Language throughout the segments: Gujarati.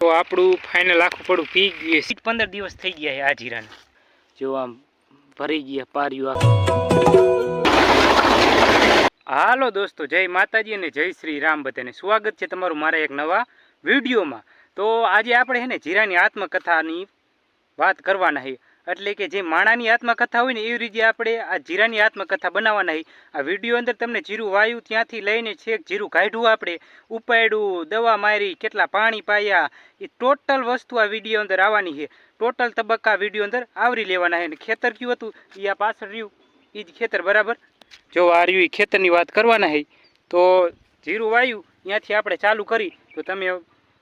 તો આપણું ફાઇનલ આખું પડું પી ગયું પંદર દિવસ થઈ ગયા છે આ જીરાને. જો આમ ભરી ગયા પાર્યું આખું. હાલો દોસ્તો, જય માતાજી અને જય શ્રી રામ બધાને. સ્વાગત છે તમારું મારા એક નવા વિડીયોમાં. તો આજે આપણે છે ને જીરાની આત્મકથાની વાત કરવાના છે એટલે કે જે માણાની આત્મકથા હોય ને, એવી રીતે આપણે આ જીરાની આત્મકથા બનાવવાના છે. આ વીડિયો અંદર તમને જીરું વાયુ ત્યાંથી લઈને છેક જીરું કાઢ્યું આપણે, ઉપાડ્યું, દવા મારી, કેટલા પાણી પાયા, એ ટોટલ વસ્તુ આ વીડિયો અંદર આવવાની છે. ટોટલ તબક્કા વીડિયો અંદર આવરી લેવાના છે. અને ખેતર કયું હતું? એ આ પાછળ રહ્યું. એ જ ખેતર, બરાબર? જો આ રહ્યું એ ખેતરની વાત કરવાના છે, તો જીરું વાયુ, ત્યાંથી આપણે ચાલુ કરી. તો તમે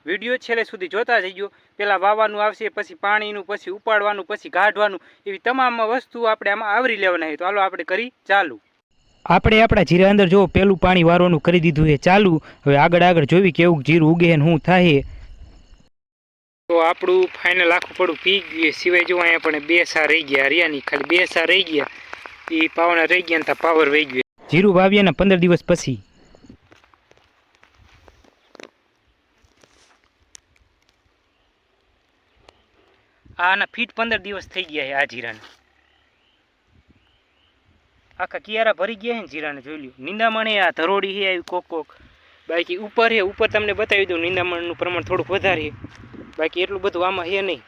વીડિયો છેલ્લે સુધી જોતા જઈજો. પહેલાં વાવવાનું આવશે પછી પાણીનું પછી ઉપાડવાનું પછી કાઢવાનું એવી તમામ વસ્તુ આપણે આમાં આવરી લેવાના છે. તો હાલો આપણે કરી ચાલુ. આપણે આપણા જીરા અંદર જો પેલું પાણી વારવાનું કરી દીધું છે ચાલુ. હવે આગળ આગળ જોવી કેવું જીરું ઉગે ને શું થાય. તો આપણું ફાઇનલ આખું પડું પી ગયું. સિવાય જો અહીંયા પણ બે સા રહી ગયા. હરિયાની ખાલી બે સા રહી ગયા. એ પાવના રહી ગયા ને પાવર વહી ગયો. જીરું વાવ્યા ને પંદર દિવસ પછી. આના ફીટ પંદર દિવસ થઈ ગયા છે આ જીરાને. આખા કિયારા ભરી ગયા છે ને જીરાને, જોઈ લ્યો. નિંદામણે આ ધરોડી છે, આવી કોક કોક. બાકી ઉપર છે, ઉપર તમને બતાવી દઉં, નિંદામણનું પ્રમાણ થોડુંક વધારે બાકી એટલું બધું આમાં છે નહીં.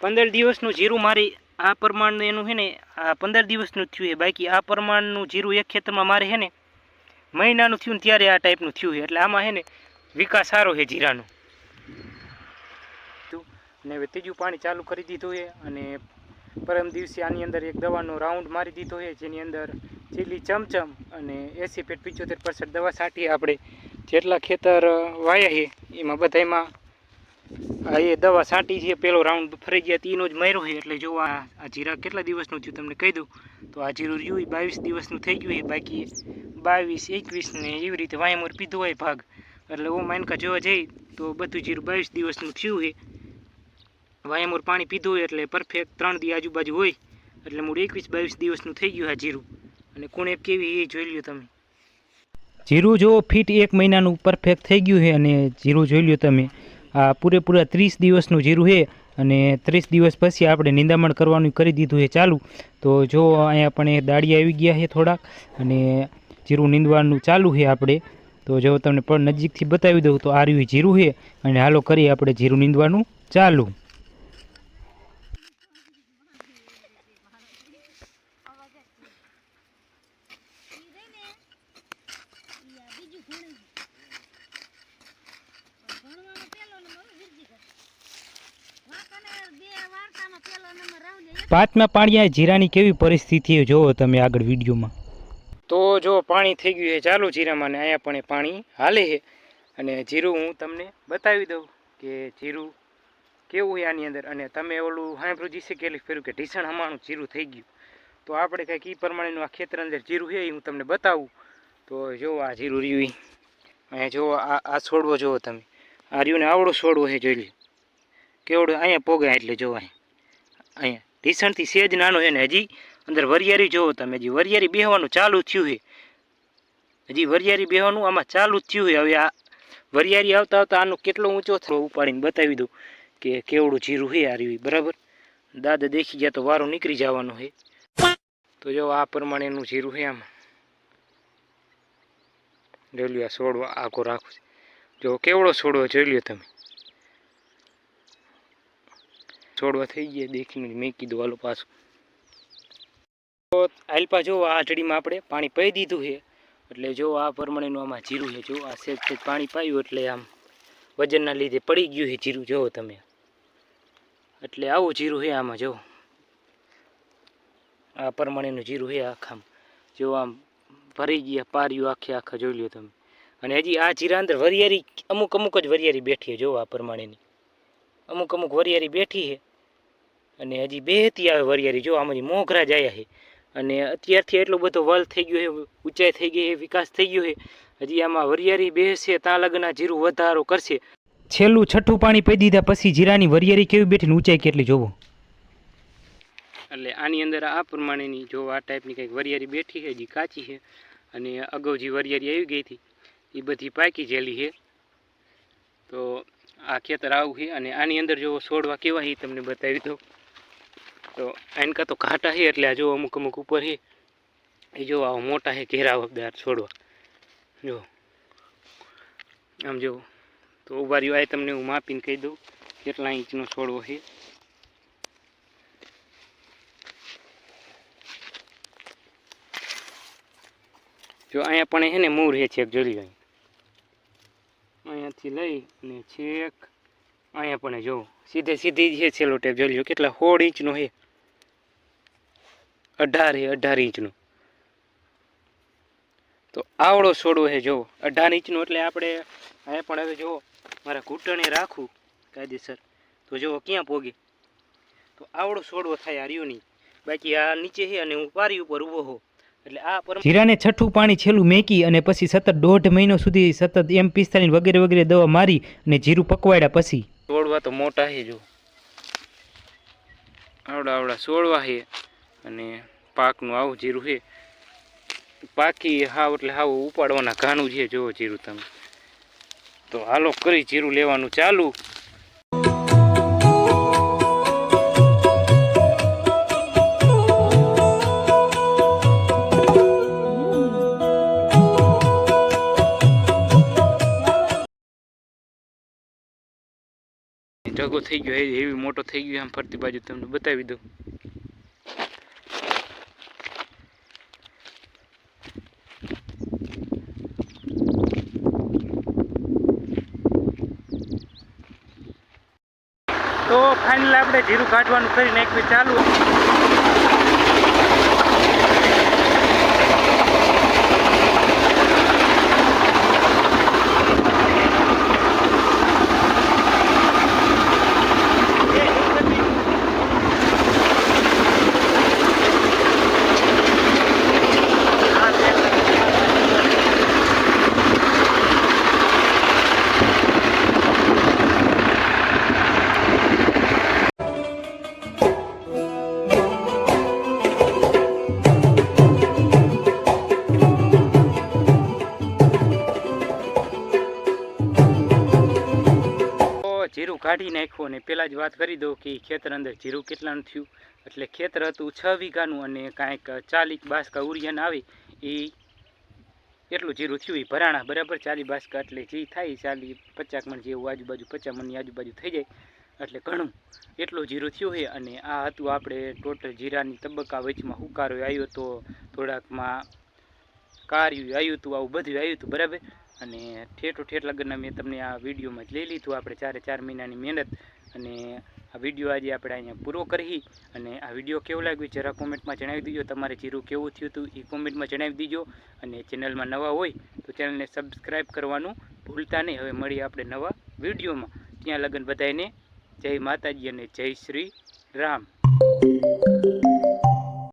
પંદર દિવસનું જીરું મારી, આ પ્રમાણનું એનું છે ને, આ પંદર દિવસનું થયું છે. બાકી આ પ્રમાણનું જીરું એક ખેતરમાં મારે છે ને, મહિનાનું થયું ને ત્યારે આ ટાઈપનું થયું છે. એટલે આમાં છે ને, વિકાસ સારો છે જીરાનો. ને હવે ત્રીજું પાણી ચાલુ કરી દીધું છે અને પરમ દિવસે આની અંદર એક દવાનો રાઉન્ડ મારી દીધો છે, જેની અંદર ચીલી ચમચમ અને એસી પેટ પંચોતેર પરસેન્ટ દવા છાંટી આપણે જેટલા ખેતર વાયા છે, એમાં બધામાં આ એ દવા છાંટી છે. પેલો રાઉન્ડ ફરી ગયા, તીનો જ માર્યો છે. એટલે જો આ જીરા કેટલા દિવસનું થયું તમને કહી દઉં. તો આ જીરું રહ્યું એ બાવીસ દિવસનું થઈ ગયું છે. બાકી બાવીસ, એકવીસ ને એવી રીતે વાયમોર પીધો હોય ભાગ. એટલે ઓ માનકા જોવા જઈ તો બધું જીરું બાવીસ દિવસનું થયું છે. વાયામોર પાણી પીધું હોય એટલે પરફેક્ટ ત્રણ દી આજુબાજુ હોય. એટલે મૂળ એકવીસ બાવીસ દિવસનું થઈ ગયું આ જીરું. અને કુણેપ કેવી એ જોઈ લ્યો તમે. જીરું જો ફીટ એક મહિનાનું પરફેક્ટ થઈ ગયું છે અને જીરું જોઈ લ્યો તમે. આ પૂરેપૂરા ત્રીસ દિવસનું જીરું છે અને ત્રીસ દિવસ પછી આપણે નિંદામણ કરવાનું કરી દીધું છે ચાલુ. તો જો અહીંયા પણ એ દાળિયા આવી ગયા છે થોડાક અને જીરું નીંદવાનું ચાલુ છે આપણે. તો જો તમને પણ નજીકથી બતાવી દઉં તો આ રહ્યું જીરું છે. અને હાલો કરીએ આપણે જીરું નીંદવાનું ચાલુ. પાંચમા પાણીયા જીરાની કેવી પરિસ્થિતિ જોવો તમે આગળ વિડીયોમાં. તો જો પાણી થઈ ગયું છે, ચાલુ જીરામાં ને અહીંયા પણ પાણી હાલે છે. અને જીરું હું તમને બતાવી દઉં કે જીરું કેવું છે આની અંદર. અને તમે ઓલું સાંભળ્યું જીસે કે ફેરું કે ઢીસણ હમાણું જીરું થઈ ગયું. તો આપણે કંઈક એ પ્રમાણેનું આ ખેતર અંદર જીરું છે એ હું તમને બતાવું. તો જો આ જીરું રહ્યું અહીંયા જો આ આ છોડવો જુઓ તમે. આ રહ્યું ને આવડો છોડવો છે જોઈ લ્યો. કેવડો અહીંયા પોગાય એટલે જોવા અહીંયા. ઢીસણથી સેજ નાનો છે ને હજી અંદર વરિયારી જોવો તમે, હજી વરિયારી બેહવાનું ચાલુ થયું છે. હજી વરિયારી બેહવાનું આમાં ચાલુ જ થયું છે. હવે આ વરિયારી આવતા આવતા આનો કેટલો ઊંચો થયો ઉપાડીને બતાવી દઉં કે કેવડું જીરું છે આ રહ્યું બરાબર? દાદા દેખી ગયા તો વારો નીકળી જવાનો છે. તો જો આ પ્રમાણેનું જીરું છે આમાં. જોઈ લ્યો આ છોડવા આખો રાખું જો કેવડો છોડવો જોઈ લ્યો તમે. છોડવા થઈ ગયા, દેખીને મેં કીધું, હાલો પાછું. તો આલપા જો આ આટડીમાં આપણે પાણી પાઈ દીધું છે, એટલે જો આ પ્રમાણેનું આમાં જીરું છે, જો આ સેજ સેજ પાણી પાયું એટલે આમ વજનના લીધે પડી ગયું છે જીરું જોવો તમે. એટલે આવું જીરું છે આમાં, જો. આ પ્રમાણેનું જીરું છે આખા જો આમ ભરી ગયા, પાર્યું આખે આખા, જોઈ લ્યો તમે. અને હજી આ જીરા અંદર વરિયારી અમુક અમુક જ વરિયારી બેઠી છે, જો આ પ્રમાણેની. અમુક અમુક વરિયારી બેઠી છે. અને હજી બેહતી આવે વરિયારી જો આમાંથી મોઘરા જ આવ્યા છે અને અત્યારથી એટલો બધો વલ થઈ ગયો છે ઊંચાઈ થઈ ગઈ છે વિકાસ થઈ ગયો છે હજી આમાં વરિયારી બેસે ત્યાં લગ્ન જીરું વધારો કરશે. છેલ્લું છઠ્ઠું પાણી પી દીધા પછી જીરાની વરિયારી કેવી બેઠીને ઊંચાઈ કેટલી જોવો? એટલે આની અંદર આ પ્રમાણેની જો આ ટાઈપની કંઈક વરિયારી બેઠી છે હજી કાચી છે અને અગાઉ જે વરિયારી આવી ગઈ હતી એ બધી પાકી જેલી છે તો આ ખેતર આવું છે અને આની અંદર જો છોડવા કેવા છે એ તમને બતાવી દઉં. તો એનકા તો ઘાટા છે એટલે આ જો અમુક અમુક ઉપર છે એ જો આવા મોટા છે ઘેરાવદાર છોડવા. જો, આમ જો, તો ઊભા રહ્યો આ તમને હું માપીને કહી દઉં કેટલા ઇંચનો છોડવો છે જો અહીંયા પણ છે ને મૂળ છે છેક જોઈ લો અહીંયાથી લઈ અને છેક, અહીંયા પણ જો, સીધે સીધી છે છેલ્લો ટેપ, જોઈ લો કેટલા સોળ ઇંચનો છે અઢાર હે અઢાર ઇંચનું. તો આવડો છોડવો છે જુઓ અઢાર ઇંચનું એટલે આપણે અહીંયા પણ હવે જુઓ મારા ઘૂંટણે રાખું કાયદેસર. તો જુઓ ક્યાં પોગે. તો આવડો છોડવો થાય નહીં. બાકી આ નીચે છે અને હું પારી ઉપર ઊભો હો એટલે આ પર જીરાને છઠ્ઠું પાણી છેલ્લું મેકી અને પછી સતત દોઢ મહિનો સુધી સતત એમ પિસ્તાલીસ વગેરે વગેરે દવા મારી અને જીરું પકવાડ્યા પછી. છોડવા તો મોટા છે જો આવડા આવડા છોડવા છે અને પાકનું આવું જીરું છે. પાકી હાવ એટલે હાવ ઉપાડવાના ઘાનું છે, જોવો જીરું તમે. તો હાલો કરી જીરું લેવાનું ચાલુ. ઢગો થઈ ગયો એવી મોટો થઈ ગયો, આમ ફરતી બાજુ તમને બતાવી દઉં તો ફાઇનલ આપણે જીરું કાઢવાનું કરી નાખ્યું ચાલુ. કાઢી નાખ્યો અને પહેલાં જ વાત કરી દઉં કે ખેતર અંદર જીરું કેટલાનું થયું? એટલે ખેતર હતું છ વીઘાનું અને કાંઈક ચાલીક બાસકા ઉરિયન આવે એ એટલું જીરું થયું. એ ભરાણા બરાબર ચાલી બાસકા, એટલે જે થાય ચાલી પચાસ મણ જેવું આજુબાજુ, પચાસ મણની આજુબાજુ થઈ જાય. એટલે ઘણું એટલું જીરું થયું છે અને આ હતું આપણે ટોટલ જીરાની તબક્કા વચમાં હુકારો આવ્યો તો થોડાકમાં કાર્યું આવ્યું હતું, આવું બધું આવ્યું હતું, બરાબર? અને ઠેઠો ઠેઠ લગ્નના મેં તમને આ વિડીયોમાં જ લઈ લીધું. આપણે ચારે ચાર મહિનાની મહેનત અને આ વીડિયો આજે આપણે અહીંયા પૂરો કરી અને આ વીડિયો કેવો લાગ્યો જરા કોમેન્ટમાં જણાવી દીજો. તમારે જીરું કેવું થયું હતું એ કોમેન્ટમાં જણાવી દીજો અને ચેનલમાં નવા હોય તો ચેનલને સબસ્ક્રાઈબ કરવાનું ભૂલતા નહીં. હવે મળીએ આપણે નવા વિડીયોમાં. ત્યાં લગ્ન બધાને જય માતાજી અને જય શ્રી રામ.